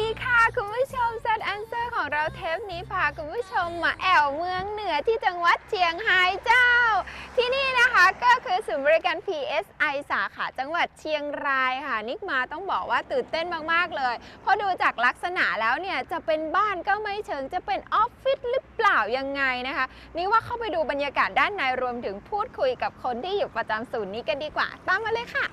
ดีค่ะ คุณผู้ชม z Answer ของเราเทปนี้พาคุณผู้ชมมาแอวเมืองเหนือที่จังหวัดเชียงรายเจ้า ที่นี่นะคะก็คือศูนย์บริการ PSI สาขาจังหวัดเชียงรายค่ะนิกมาต้องบอกว่าตื่นเต้นมากๆเลย เพราะดูจากลักษณะแล้วเนี่ยจะเป็นบ้านก็ไม่เชิงจะเป็นออฟฟิศหรือเปล่ายังไงนะคะนี่ว่าเข้าไปดูบรรยากาศด้านในรวมถึงพูดคุยกับคนที่อยู่ประจำศูนย์นี้กันดีกว่า ตามมาเลยค่ะ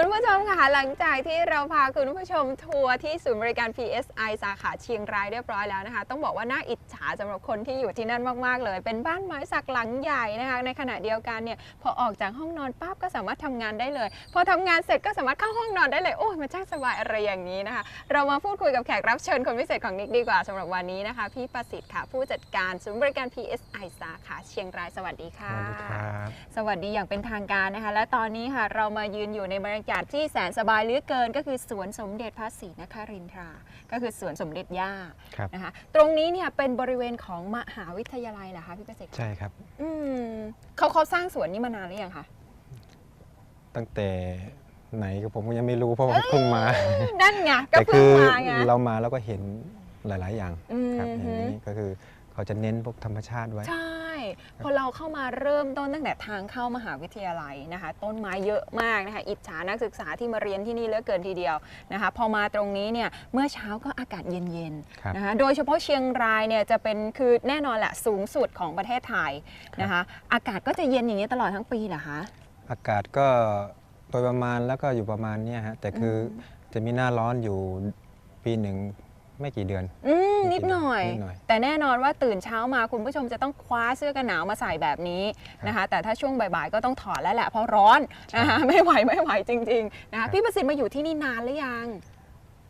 คุณผู้ชมค่ะหลังจากที่เราพาคุณผู้ชมทัวร์ที่ศูนย์บริการ PSI สาขาเชียงรายเรียบร้อยแล้วนะคะ ต้องบอกว่าน่าอิจฉาสำหรับคนที่อยู่ที่นั่นมากๆเลย เป็นบ้านไม้สักหลังใหญ่นะคะ ในขณะเดียวกันเนี่ยพอออกจากห้องนอนปั๊บก็สามารถทำงานได้เลย พอทำงานเสร็จก็สามารถเข้าห้องนอนได้เลยโอ้ยมันช่างสบายอะไรอย่างนี้นะคะ เรามาพูดคุยกับแขกรับเชิญคนพิเศษของนิกดีกว่าสำหรับวันนี้นะคะ พี่ประสิทธิ์ค่ะ ผู้จัดการศูนย์บริการ PSI สาขาเชียงรายสวัสดีสค่ะวัสดีครับสวัสดีอย่างเป็นทางการนะคะ และตอนนี้ค่ะเรามายืนอยู่ในบรรยากาศที่แสนสบายเหลือเกิน ก็คือสวนสมเด็จพระศรีนครินทรา ก็คือสวนสมเด็จย่าครับนะคะ ตรงนี้เนี่ยเป็นบริเวณของมหาวิทยาลัยเหรอคะพี่ประสิทธิ์ใช่ครับ อืมเขาเขาสร้างสวนนี้มานานหรือยังคะตั้งแต่ไหนก็ผมก็ยังไม่รู้เพราะผมเพิ่งมา นั่นไงก็แต่เพิ่คืงอมาไง เรามาแล้วก็เห็นหลาย ๆ อย่างอืมครับอย่างนี้ก็คือเขาจะเน้นพวกธรรมชาติไว้ ใช่ พอเราเข้ามาเริ่มต้นตั้งแต่ทางเข้ามหาวิทยาลัยนะคะ ต้นไม้เยอะมากนะคะ อิจฉานักศึกษาที่มาเรียนที่นี่เหลือเกินทีเดียวนะคะ พอมาตรงนี้เนี่ยเมื่อเช้าก็อากาศเย็นครับๆนะคะ โดยเฉพาะเชียงรายเนี่ยจะเป็นคือแน่นอนแหละสูงสุดของประเทศไทยนะคะ อากาศก็จะเย็นอย่างนี้ตลอดทั้งปีเหรอคะอากาศก็โดยประมาณแล้วก็อยู่ประมาณเนี้ยฮะแต่คืออจะมีหน้าร้อนอยู่ปีหนึ่ง ไม่กี่เดือน อืมนิดหน่อย นิดหน่อย แต่แน่นอนว่าตื่นเช้ามาคุณผู้ชมจะต้องคว้าเสื้อกันหนาวมาใส่แบบนี้นะคะ แต่ถ้าช่วงบ่ายๆก็ต้องถอดแล้วแหละเพราะร้อนนะคะไม่ไหวไม่ไหวจริงๆนะคะพี่ประสิทธิ์มาอยู่ที่นี่นานหรือยัง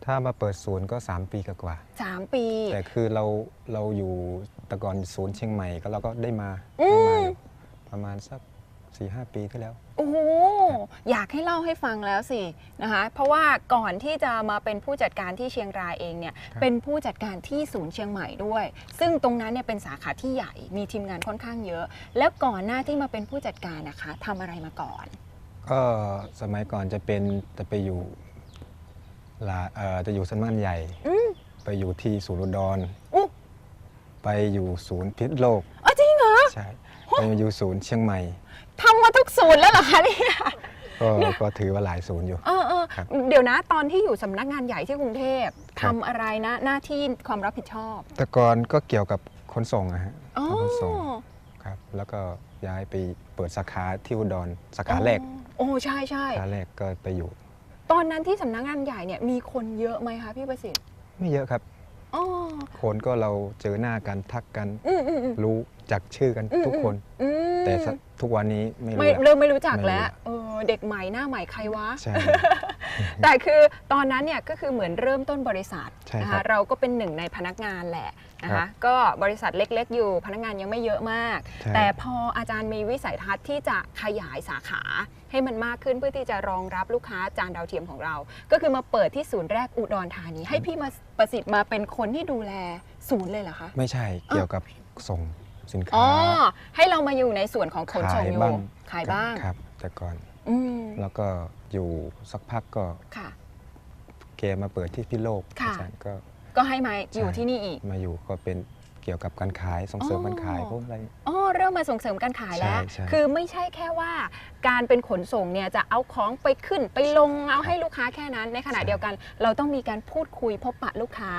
ถ้ามาเปิดศูนย์ก็ 3 ปีกว่าสามปีๆแต่คือเราเราอยู่แตะกอนศูนย์เชียงใหม่ก็เราก็ได้มาอืได้มมาอยู่ประมาณสัก 4ีหปีที่แล้ว โอ้โหอยากให้เล่าให้ฟังแล้วสินะคะ เพราะว่าก่อนที่จะมาเป็นผู้จัดการที่เชียงรายเองเนี่ยครับ เป็นผู้จัดการที่ศูนย์เชียงใหม่ด้วย ซึ่งตรงนั้นเนี่ยเป็นสาขาที่ใหญ่มีทีมงานค่อนข้างเยอะ แล้วก่อนหน้าที่มาเป็นผู้จัดการนะคะทำอะไรมาก่อน ก็สมัยก่อนจะเป็นจะไปอยู่ลาเอ่อจะอยู่สำนักงานใหญ่ อืม ไปอยู่ที่ศูนย์อุดร อุ๊ยไปอยู่ศูนย์พิษโลกอ๋อจริงเหรอ ใช่ไปอยู่ศูนย์เชียงใหม่ทำมาทุกศูนย์แล้วเหรอคะเนี่ยก็ก็ถือว่าหลายศูนย์อยู่ เออเออครับเดี๋ยวนะตอนที่อยู่สำนักงานใหญ่ที่กรุงเทพครัทำบ อะไรนะหน้าที่ความรับผิดชอบแต่ก่อนก็เกี่ยวกับขนส่งอะฮะอ๋อ ขนส่งครับ แล้วก็ย้ายไปเปิดสาขาที่อุดรสาขาแรกโอ้ใช่ใช่ สาขาแรกก็ไปอยู่ ตอนนั้นที่สำนักงานใหญ่เนี่ยมีคนเยอะไหมคะพี่ประสิทธิ์ ไม่เยอะครับ อ๋อ คนก็เราเจอหน้ากันทักกัน อืมอืมอืม รู้จักชื่อกันอืมทุกคน อืมแต่สักทุกวันนี้ไม่รู้ไม่อะเริ่มไม่รู้จักไม่รู้แล้วอะเออเด็กใหม่หน้าใหม่ใครวะ ใช่ แต่คือตอนนั้นเนี่ยก็คือเหมือนเริ่มต้นบริษัทใช่นะครัคะบเราก็เป็นหนึ่งในพนักงานแหละนะครัคะบก็บริษัทเล็กๆ อยู่พนักงานยังไม่เยอะมากใช่แต่พออาจารย์มีวิสัยทัศน์ที่จะขยายสาขาให้มันมากขึ้นเพื่อที่จะรองรับลูกค้าจานดาวเทียมของเรา ก็คือมาเปิดที่ศูนย์แรกอุดรธานี ให้พี่มาประสิทธิ์มาเป็นคนที่ดูแลศูนย์เลยเหรอคะไม่ใช่เกี่ยวกับส่งสินอ๋ค้าอให้เรามาอยู่ในส่วนของขนส่งอยู่บ้างขายบ้างครับแต่ก่อนอืมแล้วก็ อยู่สักพักก็ค่ะ แกมาเปิดที่พิโลกค่ะ อาจารย์ก็ก็ให้มาอยู่ใช่ที่นี่อีก มาอยู่ก็เป็นแกกี่ยวกับการขายส่งเสริมอ๋อการขายพวกอะไร อ๋อเริ่มมาส่งเสริมการขายแล้ว ใช่ใช่คือไม่ใช่แค่ว่าการเป็นขนส่งเนี่ยจะเอาของไปขึ้นไปลงเอาให้ลูกค้าแค่นั้น ในขณะเดียวกัน เราต้องมีการพูดคุยพบปะลูกค้า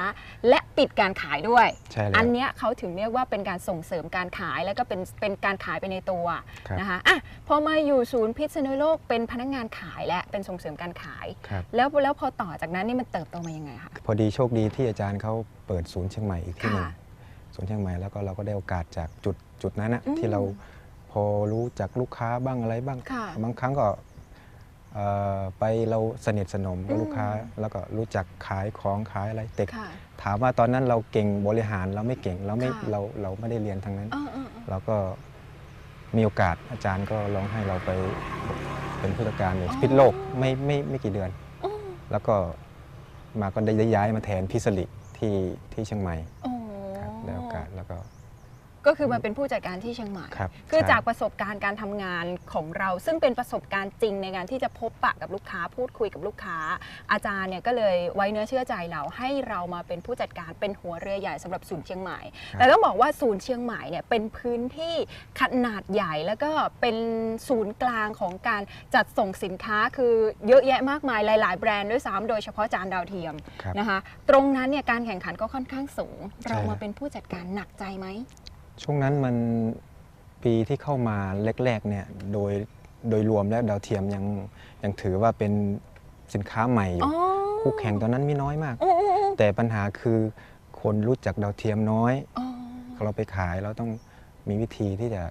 และปิดการขายด้วย ใช่แล้วอันเนี้ยเขาถึงเรียกว่าเป็นการส่งเสริมการขายแล้วก็เป็นเป็นการขายไปในตัวครับนะคะอะพอมาอยู่ศูนย์พิษณุโลกเป็นพนักงานขายและเป็นส่งเสริมการขาย ครับ แล้วแล้วพอต่อจากนั้นนี่มันเติบโตมายังไงคะ พอดีโชคดีที่อาจารย์เขาเปิดศูนย์เชียงใหม่อีกที่หนึ่งค่ะ ศูนย์เชียงใหม่แล้วก็เราก็ได้โอกาสจากจุดจุดนั้นนะอืมที่เราพอรู้จักลูกค้าบ้างอะไรบ้างค่ะบางครั้งก็เอ่อไปเราสนิทสนมกับอืมลูกค้า แล้วก็รู้จักขายของขายอะไรแต่ค่ะถามว่าตอนนั้นเราเก่งบริหารเราไม่เก่งเราไม่ค่ะเราเราไม่ได้เรียนทางนั้นเออเออเออเราก็มีโอกาสอาจารย์ก็ลองให้เราไปเป็นผู้จัดการอยู่อ๋อพิษโลกไม่ไม่ไม่กี่เดือนอ๋อแล้วก็มาก็ได้ย้ายมาแทนพิสลิที่ที่เชียงใหม่โอ้ครับ ได้โอกาสแล้วก็ ก็คือมาเป็นผู้จัดการที่เชียงใหม่ ครับคือใช่ จากประสบการณ์การทำงานของเรา ซึ่งเป็นประสบการณ์จริงในการที่จะพบปะกับลูกค้าพูดคุยกับลูกค้า อาจารย์เนี่ยก็เลยไว้เนื้อเชื่อใจเราให้เรามาเป็นผู้จัดการเป็นหัวเรือใหญ่สำหรับศูนย์เชียงใหม่ แต่ต้องบอกว่าศูนย์เชียงใหม่เนี่ยเป็นพื้นที่ขนาดใหญ่แล้วก็เป็นศูนย์กลางของการจัดส่งสินค้าคือเยอะแยะมากมายหลาย ๆ แบรนด์ด้วยซ้ำโดยเฉพาะจานดาวเทียมครับ นะคะ ตรงนั้นเนี่ยการแข่งขันก็ค่อนข้างสูงใช่เรามาเป็นผู้จัดการหนักใจไหม ช่วงนั้นมันปีที่เข้ามาแรกๆเนี่ยโดยโดยรวมแล้วดาวเทียมยังยังถือว่าเป็นสินค้าใหม่อยู่อ๋อคู่แข่งตอนนั้นมีน้อยมากอืมอืมอืมแต่ปัญหาคือคนรู้จักดาวเทียมน้อยอ๋อเราไปขายเราต้องมีวิธีที่จะ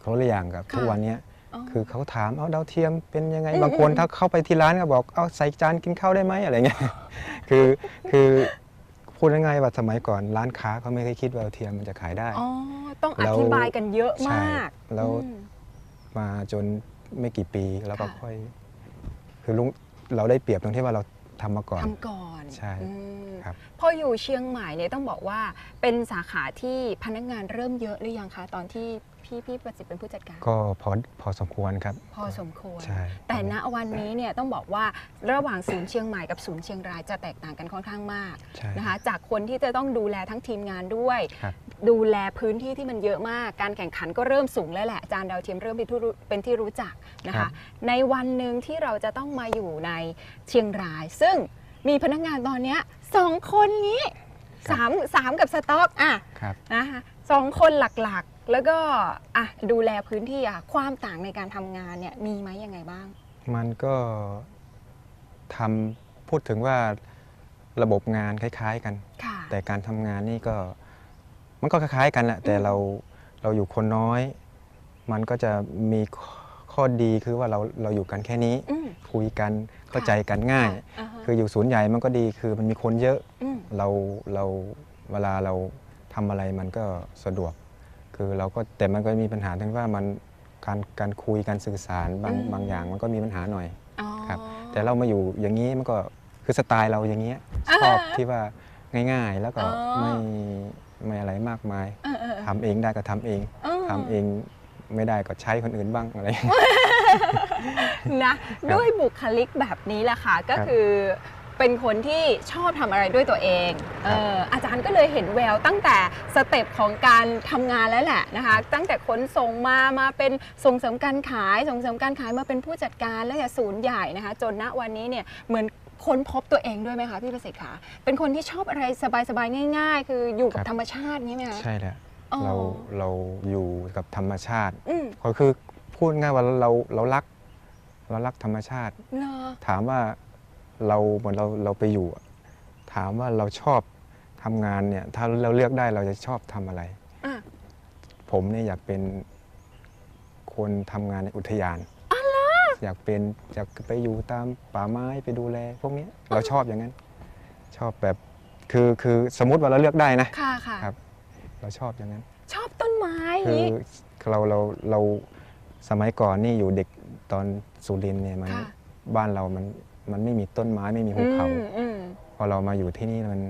เขาเรียกอย่างกับค่ะทุกวันเนี้ยอ๋อคือเขาถามเอาดาวเทียมเป็นยังไงอืมบางคนอืมถ้าเข้าไปที่ร้านก็บอกเอาใส่จานกินข้าวได้ไหมอะไรเงี้ยคือคือ พูดง่ายๆว่าสมัยก่อนร้านค้าเขาไม่เคยคิดว่าดาวเทียมมันจะขายได้ อ๋อ ต้องอแล้วธิบายกันเยอะมากใช่แล้วอืมมาจนไม่กี่ปีแล้วก็ค่ะค่อย คือลุงเราได้เปรียบตรงที่ว่าเราทำมาก่อนทำก่อนใช่อืมครับพออยู่เชียงใหม่เนี่ยต้องบอกว่าเป็นสาขาที่พนักงานเริ่มเยอะหรือยังคะตอนที่ พี่พี่ประสิทธิ์เป็นผู้จัดการ ก็พอพอสมควรครับ พอสมควร ใช่ แต่ณวันนี้เนี่ยต้องบอกว่าระหว่างศูนย์เชียงใหม่กับศูนย์เชียงรายจะแตกต่างกันค่อนข้างมากใช่นะคะ จากคนที่จะต้องดูแลทั้งทีมงานด้วยครับดูแลพื้นที่ที่มันเยอะมาก การแข่งขันก็เริ่มสูงแล้วแหละจานดาวเทียมเริ่มเป็นที่รู้เป็นที่รู้จักนะครัคะบในวันหนึ่งที่เราจะต้องมาอยู่ในเชียงราย ซึ่งมีพนักงานตอนเนี้ยสองคนนี้สามสามกับสต็อกอะครับนะคะสองคนหลักๆ แล้วก็อะดูแลพื้นที่อะความต่างในการทำงานเนี่ยมีไหมยังไงบ้าง มันก็ทำพูดถึงว่าระบบงานคล้ายๆกัน ค่ะ แต่การทำงานนี่ก็มันก็คล้ายๆกันแหละแต่เราเราอยู่คนน้อย มันก็จะมีข้อข้อดีคือว่าเราเราอยู่กันแค่นี้ อืม คุยกันเข้าใจกันง่ายอ่าฮะ คืออยู่ศูนย์ใหญ่มันก็ดีคือมันมีคนเยอะมเราเราเวลาเราทำอะไรมันก็สะดวก คือเราก็แต่มันก็มีปัญหาที่ว่ามันการการคุยการสื่อสารบางอืมบางอย่างมันก็มีปัญหาหน่อยอ๋อครับ แต่เรามาอยู่อย่างนี้มันก็คือสไตล์เราอย่างเงี้ยอ่าชอบที่ว่าง่าย ๆ แล้วก็อ๋อไม่ไม่อะไรมากมายเออเออเออทำเองได้ก็ทำเองเออทำเองไม่ได้ก็ใช้คนอื่นบ้างอะไรนะด้วยบุคลิกแบบนี้แหละค่ะก็ครับคือ เป็นคนที่ชอบทำอะไรด้วยตัวเองเอออาจารย์ก็เลยเห็นแววตั้งแต่สเต็ปของการทำงานแล้วแหละนะคะ ตั้งแต่ขนส่งมามาเป็นส่งเสริมการขาย ส่งเสริมการขายมาเป็นผู้จัดการแล้วเนี่ยศูนย์ใหญ่นะคะ จนณวันนี้เนี่ยเหมือนค้นพบตัวเองด้วยไหมคะพี่ประสิทธิ์คะเป็นคนที่ชอบอะไรสบายๆง่าย ๆ คืออยู่กับครับ ธรรมชาตินี้ไหมคะ ใช่แหละอ๋อ เราเราอยู่กับธรรมชาติอืมก็คือพูดง่ายว่าเราเรารัก เรารักธรรมชาติ เหรอถามว่า เราเหมือนเราเราไปอยู่อะถามว่าเราชอบทำงานเนี่ย ถ้าเราเลือกได้เราจะชอบทำอะไร อะผมเนี่ยอยากเป็นคนทำงานในอุทยาน อยากเป็นอยากไปอยู่ตามป่าไม้ไปดูแลพวกเนี้ยเราชอบอย่างนั้น ชอบแบบคือคือสมมติว่าเราเลือกได้นะ ค่ะค่ะ ครับ เราชอบอย่างนั้น ชอบต้นไม้อคืย่างอนี้ เราเราเราสมัยก่อนนี่อยู่เด็กตอนสุรินทร์เนี่ยมันค่ะ บ้านเรามัน มันไม่มีต้นไม้ไม่มีภูเขาอืมอืมพอเรามาอยู่ที่นี่มัน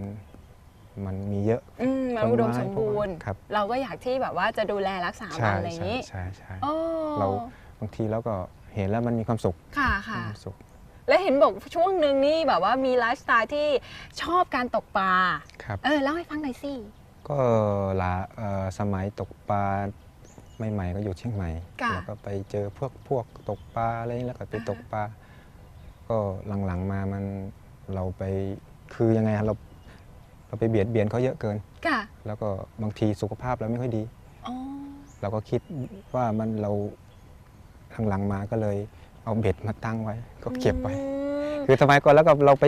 มันมีเยอะอืมมันต้นอุดมไม้สมบูรณ์ ครับเราก็อยากที่แบบว่าจะดูแลรักษามัใช่นอะไรอย่างใช่นี้ใช่ใช่โอ้เราบางทีเราก็เห็นแล้วมันมีความสุขค่ะมีค่ะ ความสุขแล้วเห็นบอกช่วงหนึ่งนี่แบบว่ามีไลฟ์สไตล์ที่ชอบการตกปลา ครับ เออเล่าให้ฟังหน่อยสิ ก็ลาเอ่อสมัยตกปลาใหม่ๆก็อยู่เชียงใหม่ ค่ะแล้วก็ไปเจอพวกพวกตกปลาอะไรแล้วก็ไปตกปลา ก็หลังๆมามันเราไปคือยังไงอะเราเราไปเบียดเบียนเขาเยอะเกิน ค่ะแล้วก็บางทีสุขภาพเราไม่ค่อยดี อ๋อเราก็คิดว่ามันเราหลังๆมาก็เลยเอาเบ็ดมาตั้งไว้ ก็เก็บไว้ อืมคือสมัยก่อนแล้วก็เราไป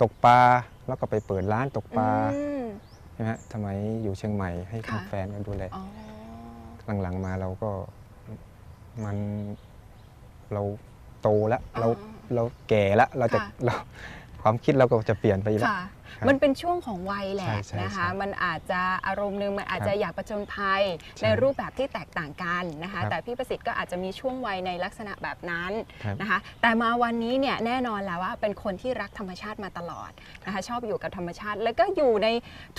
ตกปลาแล้วก็ไปเปิดร้านตกปลาอืม ใช่ไหมฮะสมัยอยู่เชียงใหม่ให้ค่ะทางแฟนก็ดูแล อ๋อ หลังๆมาเราก็มันเราโตแล้ว เรา เราแก่แล้วเราจะค่ะเราความคิดเราก็จะเปลี่ยนไปแล้ว ค่ะครับ มันเป็นช่วงของวัยแหละใช่ใช่นะคะใช่มันอาจจะอารมณ์หนึงมันอาจจะครับอยากประจนภัยใช่ในรูปแบบที่แตกต่างกันนะคะครับแต่พี่ประสิทธิ์ก็อาจจะมีช่วงวัยในลักษณะแบบนั้นครับนะคะ แต่มาวันนี้เนี่ยแน่นอนแล้วว่าเป็นคนที่รักธรรมชาติมาตลอดนะคะชอบอยู่กับธรรมชาติ แล้วก็อยู่ใน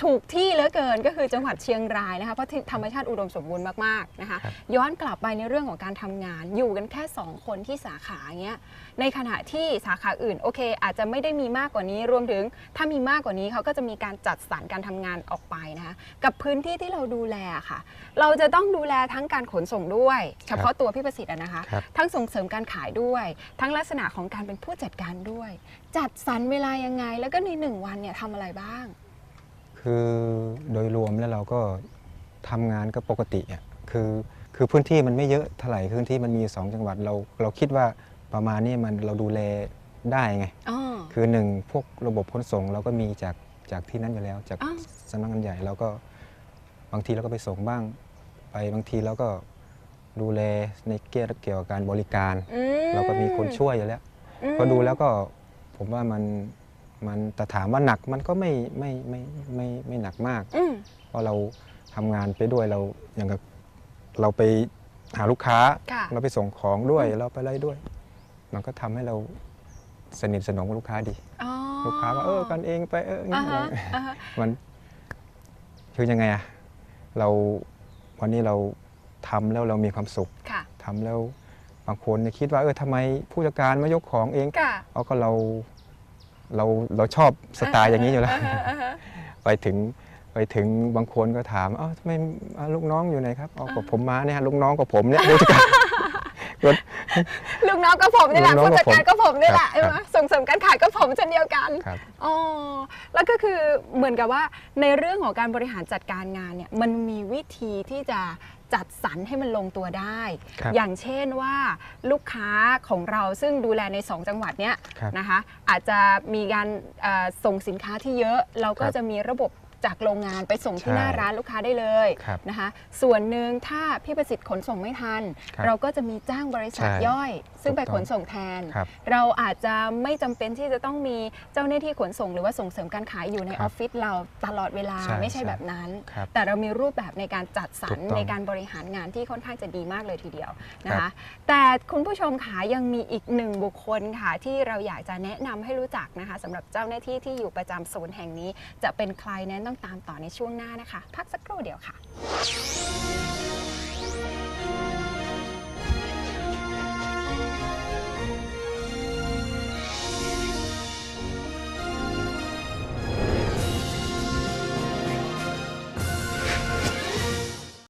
ถูกที่เหลือเกินก็คือจังหวัดเชียงรายนะคะเพราะที่ธรรมชาติอุดมสมบูรณ์มากๆนะคะครับย้อนกลับไปในเรื่องของการทำงาน อยู่กันแค่ 2 คนที่สาขาเงี้ยในขณะที่สาขาอื่นโอเค อาจจะไม่ได้มีมากกว่านี้รวมถึงถ้ามีมากกว่านี้เขาก็จะมีการจัดสรรการทำงานออกไปนะคะกับพื้นที่ที่เราดูแลค่ะ เราจะต้องดูแลทั้งการขนส่งด้วย เฉพาะตัวพี่ประสิทธิ์อะนะคะครับทั้งส่งเสริมการขายด้วย ทั้งลักษณะของการเป็นผู้จัดการด้วย จัดสรรเวลายังไง แล้วก็ในหนึ่งวันเนี่ยทำอะไรบ้าง คือโดยรวมแล้วเราก็ทำงานก็ปกติอะคือคือพื้นที่มันไม่เยอะเท่าไหร่พื้นที่มันมี 2 จังหวัดเราเราคิดว่าประมาณนี้มันเราดูแลได้ไง อ๋อ คือหนึ่งพวกระบบขนส่งเราก็มีจากจากที่นั่นอยู่แล้ว จากอ้าว สำนักงานใหญ่เราก็บางทีเราก็ไปส่งบ้าง ไปบางทีเราก็ดูแลในเกี่ยวเกี่ยวกับการบริการ อืมเราก็มีคนช่วยอยู่แล้ว อืมก็ดูแล้วก็ผมว่ามันมันแต่ถามว่าหนักมันก็ไม่ไม่ไม่ไม่ไม่หนักมาก อืมเพราะเราทำงานไปด้วยเราอย่างกับเราไปหาลูกค้า ค่ะ เราไปส่งของด้วยเราไปอะไรด้วย มันก็ทำให้เรา สนิทสนมกับลูกค้าดีอ๋อ ลูกค้าว่าเออกันเองไปเอออย่างอ่าเงี้ยฮะอ่าฮะ มันคือยังไงอะเราวันนี้เราทำแล้วเรามีความสุขค่ะทำแล้วบางคนเนี่ยคิดว่าเออทำไมผู้จัดการมายกของเอง ค่ะเอาก็เราเราเราชอบสไตล์อย่างนี้อยู่แล้วาฮะอ่าฮะ ไปถึงไปถึงบางคนก็ถามเอ้าทำไมอ่าลูกน้องอยู่ไหนครับอ๋อกับผมมาเนี่ยลูกน้องกับผมเนี่ยผู้จัดการ ลูกน้องก็ผมนี่แหละลูกน้องผู้จัดการก็ผมนี่แหละครับใช่ไหมส่งเสริมการขายก็ผมเช่นเดียวกันครับ อ๋อแล้วก็คือเหมือนกับว่าในเรื่องของการบริหารจัดการงานเนี่ยมันมีวิธีที่จะจัดสรรให้มันลงตัวได้ ครับ อย่างเช่นว่าลูกค้าของเราซึ่งดูแลใน 2 จังหวัดเนี้ยครับนะคะอาจจะมีการเอ่อส่งสินค้าที่เยอะ เราก็ครับจะมีระบบ จากโรงงานไปส่งที่ใช่หน้าร้านลูกค้าได้เลยครับนะคะส่วนหนึ่งถ้าพี่ประสิทธิ์ขนส่งไม่ทันครับเราก็จะมีจ้างบริษัทใช่ย่อย ซึ่งไปถูกต้ของนส่งแทน ครับ เราอาจจะไม่จำเป็นที่จะต้องมีเจ้าหน้าที่ขนส่ง หรือว่าส่งเสริมการขายอยู่ในคอรัอบฟฟิศเราตลอดเวลาใช่ไม่ใช่ใช่ แบบนั้น ครับ แต่เรามีรูปแบบในการจัดสรถูรกต้องในการบริหารงานที่ค่อนข้างจะดีมากเลยทีเดียวนะครัคะ บ แต่คุณผู้ชมคะยังมีอีกหนึ่งบุคคลค่ะ ที่เราอยากจะแนะนำให้รู้จักนะคะสำหรับเจ้าหน้าที่ที่อยู่ประจำศูนย์แห่งนี้ จะเป็นใครนั้นต้องตามต่อในช่วงหน้านะคะ พักสักครู่เดียวค่ะ